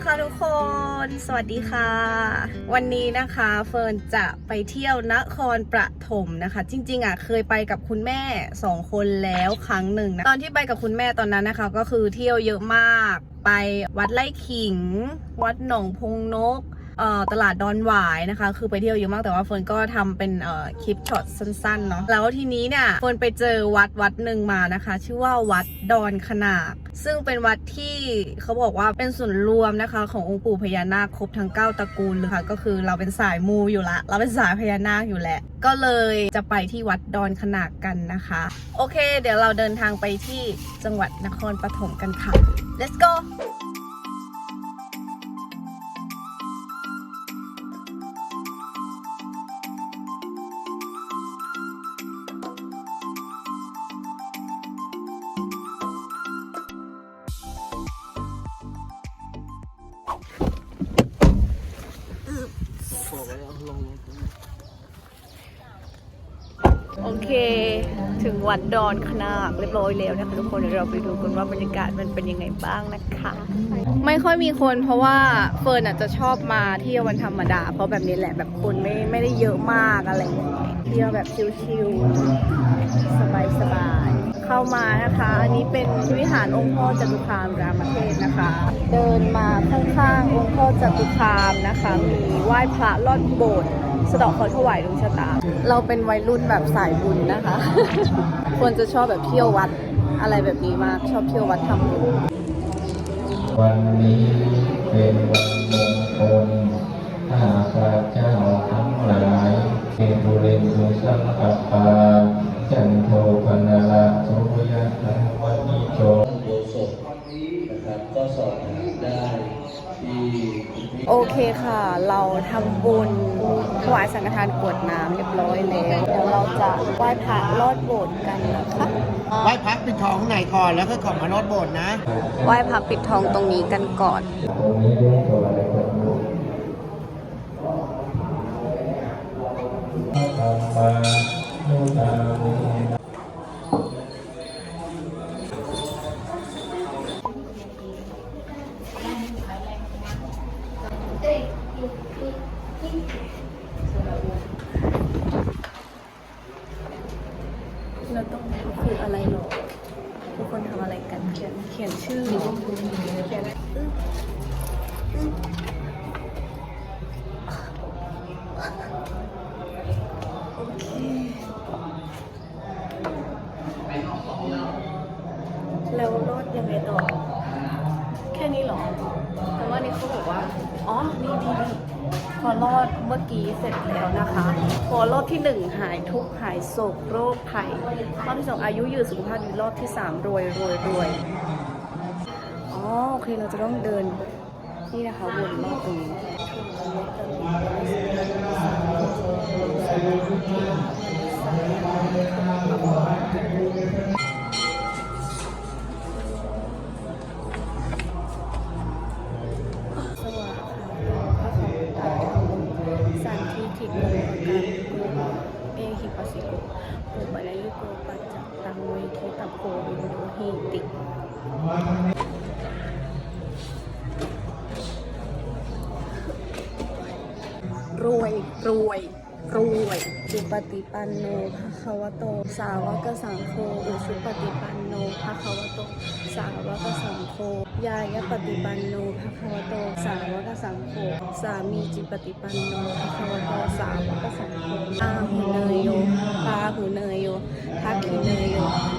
นะคะทุกคน สวัสดีค่ะ วันนี้นะคะเฟิร์นจะไปเที่ยวนครประถมนะคะ จริง ๆอะเคยไปกับคุณแม่สองคนแล้วครั้งหนึ่งนะตอนที่ไปกับคุณแม่ตอนนั้นนะคะ ก็คือเที่ยวเยอะมาก ไปวัดไร่ขิง วัดหนองพงนก ตลาดดอนหวายนะคะ คือไปเที่ยวเยอะมากแต่ว่าเฟิร์นก็ทำเป็นคลิปช็อตสั้นๆเนาะแล้วทีนี้เนี่ยเฟิร์นไปเจอวัดวัดหนึ่งมานะคะ ชื่อว่าวัดดอนขนากซึ่งเป็นวัดที่เขาบอกว่าเป็นส่วนย์รวมนะคะ ขององค์ปู่พญานาคครบทั้ง 9ตระกูลเลยค่ะก็คือเราเป็นสายมูอยู่ละ เราเป็นสายพญานาคอยู่แหละ ก็เลยจะไปที่วัดดอนขนากกันนะคะ โอเค เดี๋ยวเราเดินทางไปที่จังหวัดนครปฐมกันค่ะ let's go ถึงวัดดอนขนาดเรียบร้อยแล้วนะคะทุกคนเดี๋ยวเราไปดูกันว่าบรรยากาศมันเป็นยังไงบ้างนะคะ ไม่ค่อยมีคนเพราะว่าเฟิร์นอาจจะชอบมาเที่ยววันธรรมดา เพราะแบบนี้แหละแบบคนไม่ไม่ได้เยอะมากอะไรอย่างเงี้ยเที่ยวแบบชิลๆสบายๆ เข้ามานะคะ อันนี้เป็นวิหารองค์พ่อจตุคามรามเทพนะคะ เดินมาข้างๆองค์พ่อจตุคามนะคะ มีไหว้พระลอดโบสถ์สะดอกขอถวายดวงชะตา เราเป็นวัยรุ่นแบบสายบุญนะคะ ควรจะชอบแบบเที่ยววัดอะไรแบบนี้มาก ชอบเที่ยววัดทำบุญวันนี้เป็นวันมงคลข้าพระเจ้าทั้งหลายเทบุเรนตุสังกปา จันโทปนาลาโสยะธรรมวันิโชโบสถนะครับก็สอบถามได้ที่คุณพี่โอเคค่ะ เราทำบุญถวายสังฆทานกรวดน้ำเรียบร้อยแล้วเดี๋ยวเราจะไหว้พระลอดโบสถ์กันนะคะไหว้พักปิดทองข้างในก่อนแล้วก็ของมานอดโบสถ์นะไหว้พระปิดทองตรงนี้กันก่อนตรงนี้ได้ถวายกับลูกธรรมานุตา มิเราต้องคืออะไรหรอทุกคนทำอะไรกัน เขียนเขียนชื่อเขียนอึ๊บอึ๊บโอเค แล้วรอดยังไงต่อ แค่นี้เหรอ แต่ว่านี่เขาบอกว่า อ๋อ นี่นี่นี่พอรอด เสร็จแล้วนะคะพอรอบที่หนึ่งหายทุกหายโศกโรคภัยรอบที่สองอายุยืนสุขภาพดีรอบที่สามรวยรวยรวยอ๋อโอเคเราจะต้องเดินนี่นะคะวนรอบตรงนี้ หิปัสสิโกปุบะละยุโกปัจจักตังเวทิตาโกวินโดหิติรวยรวยรวย ปฏิปันโนภะคะวะโต สาวกสังโฆอุชุปฏิปันโนภะคะวะโต สาวกสังโฆยายปฏิปันโนภะคะวะโต สาวกสังโฆสามีจิปฏิปันโนภะคะวะโต สาวกสังโฆอาหุเนยโยปาหุเนยโยทักขิเนยโย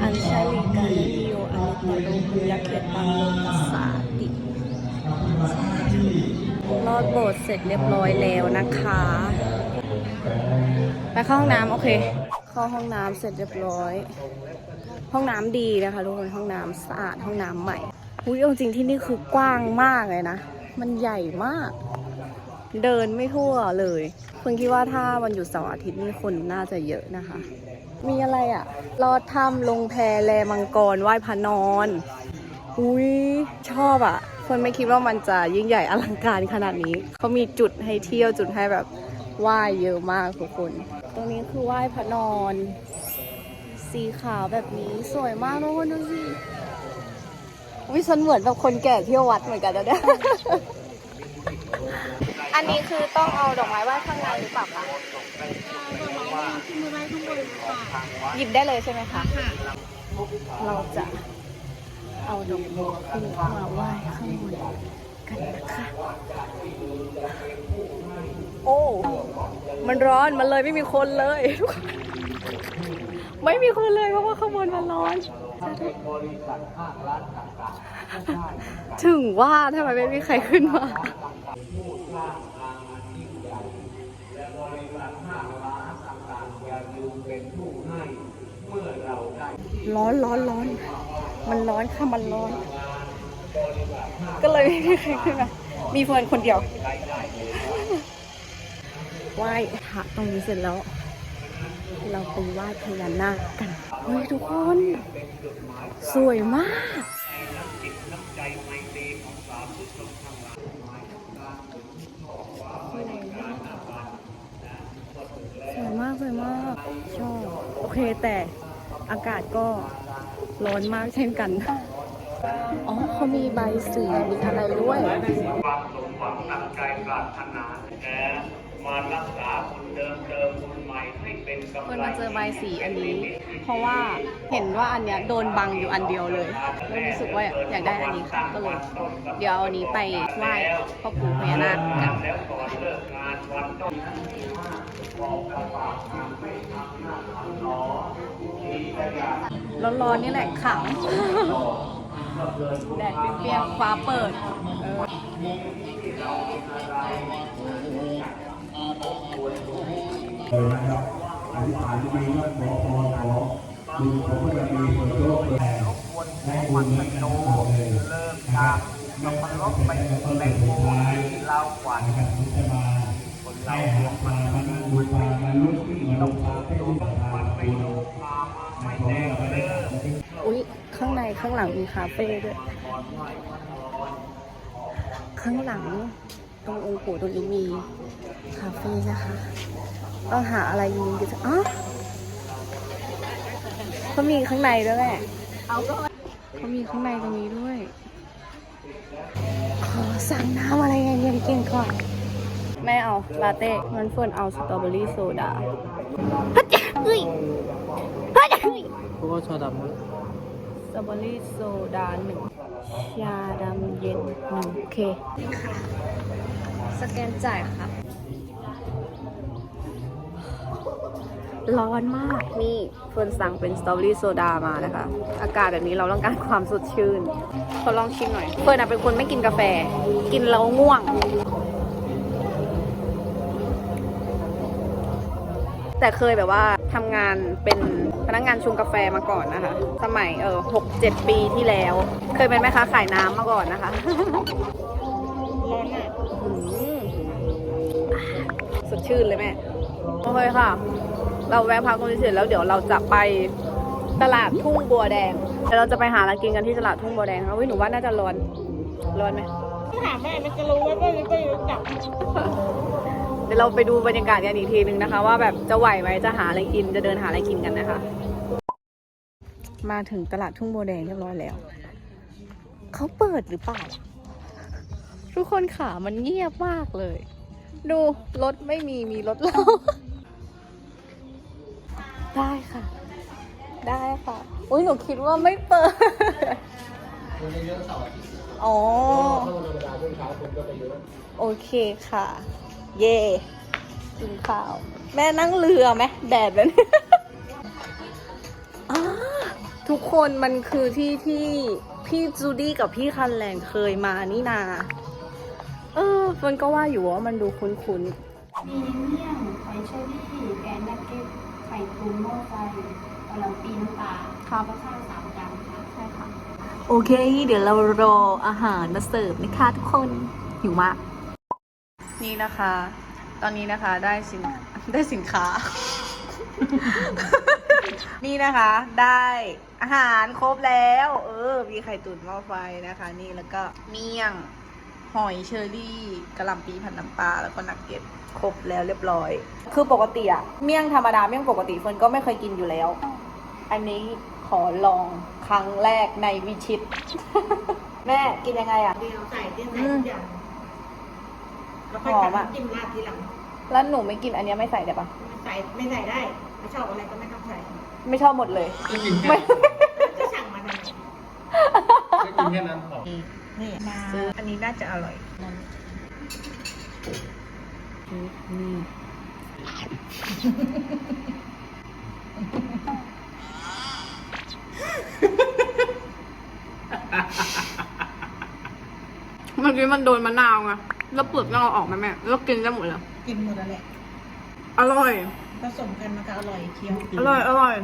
อัญชลิกานิโยอนุตตโรปุญญเขตังโลกัสสาติรอดโบสถ์เสร็จเรียบร้อยแล้วนะคะ ไปเข้าห้องน้ำโอเค เข้าห้องน้ำเสร็จเรียบร้อย ห้องน้ำดีนะคะทุกคนห้องน้ำสะอาดห้องน้ำใหม่อุ้ยเอาจริงที่นี่คือกว้างมากเลยนะ มันใหญ่มาก เดินไม่ทั่วเลยเพิ่งคิดว่าถ้าวันหยุดเสาร์อาทิตย์นี่คนน่าจะเยอะนะคะ มีอะไรอะลอดถ้ำลงแพแลมังกรไหว้พระนอน อุ้ยชอบอะ่ะ คนไม่คิดว่ามันจะยิ่งใหญ่อลังการขนาดนี้ เขามีจุดให้เที่ยวจุดให้แบบไหว้เยอะมากทุกคน ตรงนี้คือไหว้พระนอน สีขาวแบบนี้สวยมากทุกคนดูสิวิฉันเหมือนแบบคนแก่เที่ยววัดเหมือนกันนะเนี่ย อันนี้คือต้องเอาดอกไม้ไหว้ข้างในหรือเปล่าคะหยิบได้เลยใช่ไหมคะ เราจะเอาดอกบัวขึ้นมาไหว้ข้างบน กันนะคะ โอ้ มันร้อนมันเลยไม่มีคนเลยไม่มีคนเลยเพราะว่าข้างบนมันร้อน ถึงว่าทำไมไม่มีใครขึ้นมาร้อนร้อนร้อน มันร้อนค่ะมันร้อน ก็เลยไม่มีใครขึ้นมามีเฟิร์นคนเดียวไหว้พระตรงนี้เสร็จแล้ว เราไปไหว้พญานาคกันเฮ้ยทุกคน สวยมาก สวยมาก สวยมาก ชอบ โอเคแต่อากาศก็ร้อนมากเช่นกัน อ๋อเขามีใบสีมีอะไรด้วย ความสมหวังตั้งใจปรารถนาแต่มารักษาบุญเดิมเติมบุญใหม่ให้เป็นกำเฟิร์นไรมาเจอใบสีอันนี้ เพราะว่าเห็นว่าอันเนี้ยโดนบังอยู่อันเดียวเลยแล้วรู้สึกว่าอยากได้อันนี้ค่ะก็เลยเดี๋ยวเอาอันนี้ไปไหว้พ่อปู่พญานาคกันแล้วก่อนเลิกงานวันต้นร้อนๆนี่แหละขัง แดดเปรี้ยงๆฟ้าเปิดเออเลยนะครับอธิษฐานดีว่าขอพรขอบุญผมก็จะมีเปิดโลกเปิดแผ่ให้บุญให้กันหมดเลยนะครับไม่ต้องเป็นอะไรก็เลยสุดท้ายนะครับที่จะมาให้หักมามานั่งบูชามาลุกขึ้นมาลงพาให้บุญทานบุญในของเราไปได้ครับ อุ๊ยข้างในข้างหลังมีคาเฟ่ด้วย ข้างหลังตรงองค์ปู่ตรงนี้มีคาเฟ่นะคะต้องหาอะไรยิงกันสักอ๋อเขามีข้างในด้วยแหละเขามีข้างในตรงนี้ด้วย ขอสั่งน้ำอะไรเย็นๆกินก่อนแม่เอาลาเต้งั้นเฟิร์นเอาสตรอเบอรี่โซดาฮัจจะเฮ้ยฮัจจะเฮ้ยเพราะว่าชาดำ สตรอเบอรี่โซดาหนึ่งชาดำเย็นหนึ่งโอเค สแกนจ่ายครับ ร้อนมาก นี่เฟิร์นสั่งเป็นสตรอเบอรี่โซดามานะคะ อากาศแบบนี้เราต้องการความสดชื่น ขอลองชิมหน่อย เฟิร์นอะเป็นคนไม่กินกาแฟ กินแล้วง่วง แต่เคยแบบว่าทำงานเป็นพนักงานชงกาแฟมาก่อนนะคะ สมัยเออหกเจ็ดปีที่แล้ว เคยเป็นแม่ค้าขายน้ำมาก่อนนะคะร้อนอะสดชื่นเลยแม่โอเคค่ะ เราแวะพักตรงนี้เสร็จแล้วเดี๋ยวเราจะไปตลาดทุ่งบัวแดงเดี๋ยวเราจะไปหาอะไรกินกันที่ตลาดทุ่งบัวแดงค่ะวิหนูว่าน่าจะร้อนร้อนไหมถามแม่มันจะรู้ว่าไม่ไม่รู้จัก ดี๋ยวเราไปดูบรรยากาศกันอีกทีนึงนะคะ ว่าแบบจะไหวไหมจะหาอะไรกินจะเดินหาอะไรกินกันนะคะ มาถึงตลาดทุ่งบัวแดงเรียบร้อยแล้วเขาเปิดหรือเปล่า ทุกคนขามันเงียบมากเลย ดูรถไม่มีมีรถเราได้ค่ะ ได้ค่ะอุ้ยหนูคิดว่าไม่เปิดอ๋อโอเคค่ะ เย่กินข้าว แม่นั่งเรือไหมแดดแบบนี้อ่าทุกคนมันคือที่ที่พี่จูดี้กับพี่คันแลนเคยมานี่นา เออเฟิร์นก็ว่าอยู่ว่ามันดูคุ้นมีเมี่ยงไข่เชอรี่แกงนักเก็ตไข่ตุ๋นหม้อไฟกะหล่ำปีน้ำปลาๆครับข้าวสามจานค่ะใช่ค่ะ โอเค เดี๋ยวเรารออาหารมาเสิร์ฟนะคะทุกคนหิวมาก นี่นะคะ ตอนนี้นะคะได้สินได้สินค้า นี่นะคะได้อาหารครบแล้ว เออ มีไข่ตุ๋นหม้อไฟนะคะ นี่แล้วก็เมี่ยงหอยเชอรี่กระหล่ำปีผัดน้ำปลาแล้วก็นักเก็ตครบแล้วเรียบร้อย คือปกติอะเมี่ยงธรรมดาเมี่ยงปกติเฟิร์นก็ไม่เคยกินอยู่แล้ว อันนี้ขอลองครั้งแรกในวิชิต แม่กินยังไงอะเดียวใส่เดียใส่ทุกอย่าง แล้วค่อยหอมอะทำจิ้มราดทีหลังแล้วหนูไม่กินอันเนี้ยไม่ใส่ได้ปะใส่ไม่ใส่ได้ไม่ชอบอะไรก็ไม่ต้องใส่ไม่ชอบหมดเลยไม่ ก็สั่งมาทำไมไม่กินแค่นั้นพอนี่มาอันนี้น่าจะอร่อย เมื่อกี้มันโดนมะนาวไง แล้วเปลือกต้องเอาออกไหมแม่แล้วกินได้หมดเลยกินหมดแล้วแหละอร่อย ผสมกันมันก็อร่อยเคี้ยวอร่อย อร่อย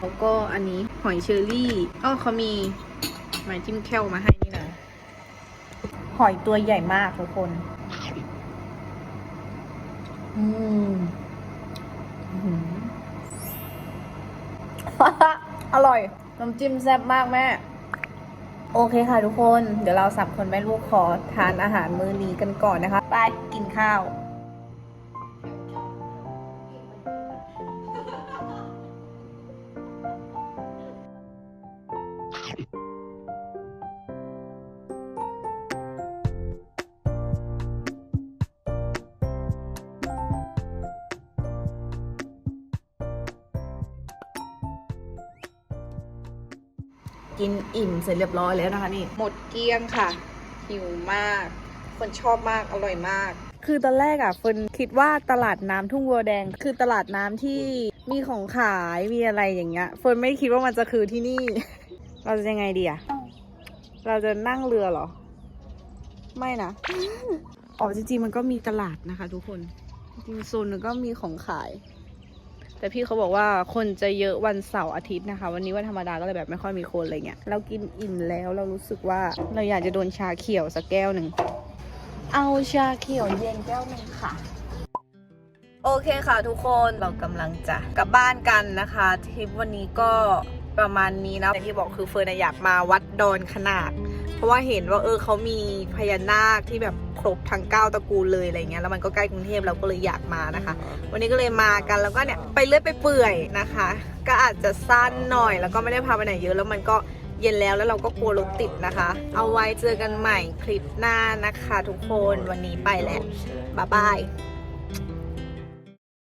แล้วก็อันนี้หอยเชอรี่อ๋อเขามีหมายจิ้มแค่วมาให้นี่นะหอยตัวใหญ่มากทุกคน อืมอื้อหืออร่อย น้ำจิ้มแซ่บมากแม่ โอเคค่ะทุกคน เดี๋ยวเราสับคนแม่ลูกขอทานอาหารมื้อนี้กันก่อนนะคะ ไปกินข้าว กินอิ่มเสร็จเรียบร้อยแล้วนะคะนี่ หมดเกลี้ยงค่ะ หิวมาก คนชอบมาก อร่อยมาก คือตอนแรกอะเฟิร์นคิดว่าตลาดน้ำทุ่งวัวแดง คือตลาดน้ำที่มีของขายมีอะไรอย่างเงี้ยเฟิร์นไม่คิดว่ามันจะคือที่นี่ เราจะยังไงดีอะ เราจะนั่งเรือเหรอ ไม่นะ อ๋อจริงๆมันก็มีตลาดนะคะ ทุกคน จริงๆโซนนึงก็มีของขาย แต่พี่เขาบอกว่าคนจะเยอะวันเสาร์อาทิตย์นะคะ วันนี้วันธรรมดาก็เลยแบบไม่ค่อยมีคนอะไรเงี้ยเรากินอิ่มแล้วเรารู้สึกว่าเราอยากจะโดนชาเขียวสักแก้วหนึ่งเอาชาเขียวเย็นแก้วหนึ่งค่ะ โอเคค่ะทุกคนเรากำลังจะกลับบ้านกันนะคะทริปวันนี้ก็ ประมาณนี้นะแต่ที่บอกคือเฟิร์นอะอยากมาวัดดอนขนาด เพราะว่าเห็นว่าเออเขามีพญานาคที่แบบครบทั้งเก้าตระกูลเลยอะไรเงี้ยแล้วมันก็ใกล้กรุงเทพเราก็เลยอยากมานะคะ วันนี้ก็เลยมากันแล้วก็เนี่ยไปเลื่อยไปเปื่อยนะคะ ก็อาจจะสั้นหน่อยแล้วก็ไม่ได้พาไปไหนเยอะแล้วมันก็เย็นแล้วแล้วเราก็กลัวรถติดนะคะ เอาไว้เจอกันใหม่คลิปหน้านะคะ ทุกคนวันนี้ไปแล้วบ๊ายบาย